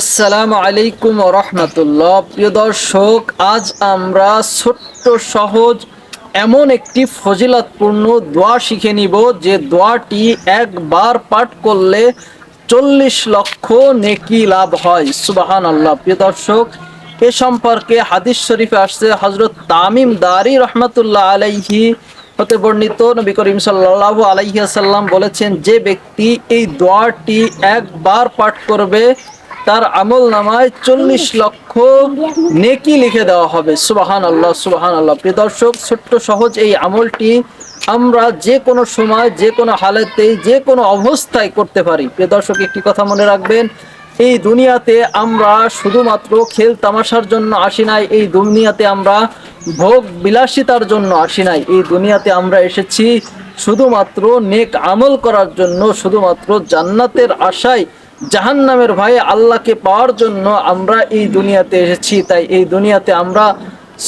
আসসালামু আলাইকুম রহমতুল্লাহ। প্রিয় দর্শক, আজ আমরা ছোট্ট, সহজ, এমন একটি ফজিলাতপূর্ণ দোয়া শিখে নিব, যে দোয়াটি একবার পাঠ করলে চল্লিশ লক্ষ নেকি লাভ হয়। সুবাহান আল্লাহ প্রিয় দর্শক, এ সম্পর্কে হাদিস শরীফে আসছে হজরত তামিম দারি রহমতুল্লাহ আলাইহি হতে বর্ণিত। নবী করিম সাল্লাহ আলাইসাল্লাম বলেছেন, যে ব্যক্তি এই দোয়াটি একবার পাঠ করবে তার আমল নামায় চল্লিশ লক্ষ নেকি লিখে দেওয়া হবে। সুবাহান আল্লাহ সুবাহান আল্লাহ প্রিয় দর্শক ছোট্ট সহজ এই আমলটি আমরা যে কোনো সময় যে কোনো হালেতেই যে কোনো অবস্থায় করতে পারি। প্রিয় দর্শক একটি কথা মনে রাখবেন এই দুনিয়াতে আমরা শুধুমাত্র খেল তামাশার জন্য আসি নাই এই দুনিয়াতে আমরা ভোগ বিলাসিতার জন্য আসি নাই। এই দুনিয়াতে আমরা এসেছি শুধুমাত্র নেক আমল করার জন্য শুধুমাত্র জান্নাতের আশায় জাহান্নামের ভয়ে আল্লাহকে পাওয়ার জন্য আমরা এই দুনিয়াতে এসেছি, তাই এই দুনিয়াতে আমরা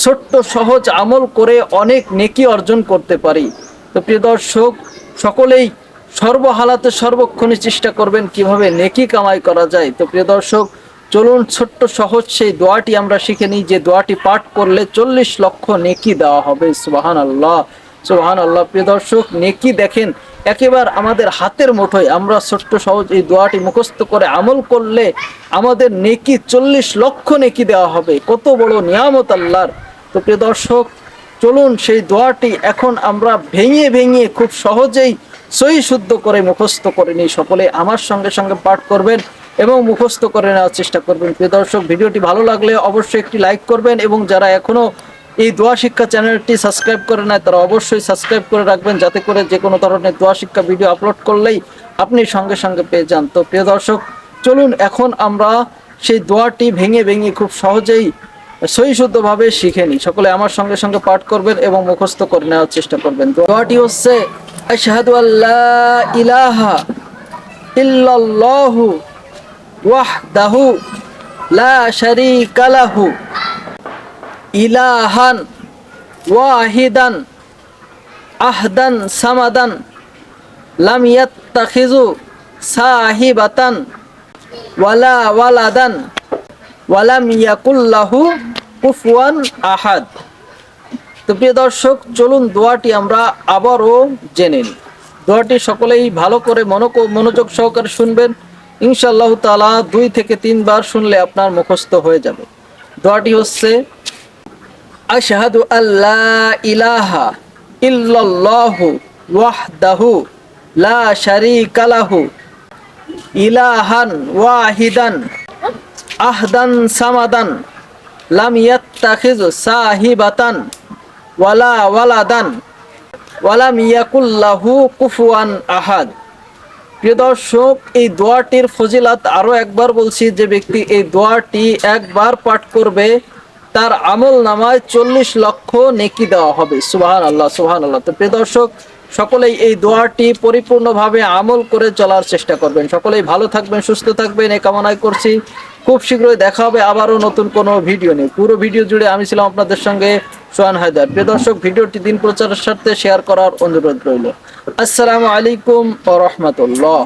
ছোট্ট, সহজ আমল করে অনেক নেকি অর্জন করতে পারি। তো প্রিয় দর্শক, সকলেই সর্বহালাতে সর্বক্ষণে চেষ্টা করবেন কীভাবে নেকি কামাই করা যায়। তো প্রিয় দর্শক, চলুন ছোট্ট, সহজ সেই দোয়াটি আমরা শিখে নিই, যে দোয়াটি পাঠ করলে চল্লিশ লক্ষ নেকি দেওয়া হবে। সুবাহান আল্লাহ সুবাহান আল্লাহ প্রিয় দর্শক, নেকি দেখেন একেবারে আমাদের হাতের মুঠোয় আমরা ছোট্ট সহজ এই দোয়াটি মুখস্থ করে আমল করলে আমাদের নেকি চল্লিশ লক্ষ নেকি দেওয়া হবে। কত বড় নিয়ামত আল্লাহর। তো প্রিয় দর্শক, চলুন সেই দোয়াটি এখন আমরা ভেঙে ভেঙে খুব সহজেই সই শুদ্ধ করে মুখস্থ করে নিই। সকলে আমার সঙ্গে সঙ্গে পাঠ করবেন এবং মুখস্থ করে নেওয়ার চেষ্টা করবেন। প্রিয় দর্শক, ভিডিওটি ভালো লাগলে অবশ্যই একটি লাইক করবেন এবং যারা এখনও এই দোয়া শিক্ষা চ্যানেলটি সাবস্ক্রাইব করে নেয়, তারা অবশ্যই সাবস্ক্রাইব করে রাখবেন যাতে করে যে কোনো ধরনের দোয়া শিক্ষা ভিডিও আপলোড করলেই আপনি সঙ্গে সঙ্গে পেয়ে যান। তো প্রিয় দর্শক, চলুন এখন আমরা সেই দোয়াটি ভেঙে ভেঙে খুব সহজেই সহিশুদ্ধভাবে শিখে নিই। সকলে আমার সঙ্গে সঙ্গে পাঠ করবেন এবং মুখস্থ করে নেওয়ার চেষ্টা করবেন। দোয়াটি হচ্ছে ইল্লাল্লাহু ওয়াহদাহু লা শারীকা লাহু। ইলাহান, ওয়াহিদান, আহদান, সামাদান, লাম ইয়াত্তাখিজু সাহিবাতান, ওয়ালা ওয়ালাদান, ওয়ালাম ইয়াকুল্লাহু কুফুয়ান আহাদ। তো প্রিয় দর্শক, চলুন দোয়াটি আমরা আবারও জেনে নিই। দোয়াটি সকলেই ভালো করে মনোক, মনোযোগ সহকারে শুনবেন। ইনশাআল্লাহ তালা দুই থেকে তিনবার শুনলে আপনার মুখস্থ হয়ে যাবে। দোয়াটি হচ্ছে আশহাদু আল্লাহ ইলাহা ইল্লাল্লাহু ওয়াহদাহু লা শারীকা লাহু ইলাহান ওয়াহিদান আহদান সামাদান লাম ইয়াত্তাখিজ সাহিবাতান ওয়ালা ওয়ালাদান ওয়ালাম ইয়াকুল্লাহু কুফুয়ান আহাদ। প্রিয় দর্শক, এই দোয়াটির ফজিলাত আরও একবার বলছি, যে ব্যক্তি এই দোয়াটি একবার পাঠ করবে তার আমল নামায় চল্লিশ লক্ষ নেকি দেওয়া হবে। সুবাহান আল্লাহ সুবাহান আল্লাহ তো প্রিয় দর্শক, সকলেই এই দোয়াটি পরিপূর্ণভাবে আমল করে চলার চেষ্টা করবেন। সকলেই ভালো থাকবেন, সুস্থ থাকবেন এ কামনায় করছি। খুব শীঘ্রই দেখা হবে আবারও নতুন কোনো ভিডিও নিয়ে। পুরো ভিডিও জুড়ে আমি ছিলাম আপনাদের সঙ্গে সোহান হায়দার। প্রিয় দর্শক, ভিডিওটি দিন প্রচারের স্বার্থে শেয়ার করার অনুরোধ রইল। আসসালামু আলাইকুম রহমতুল্লাহ।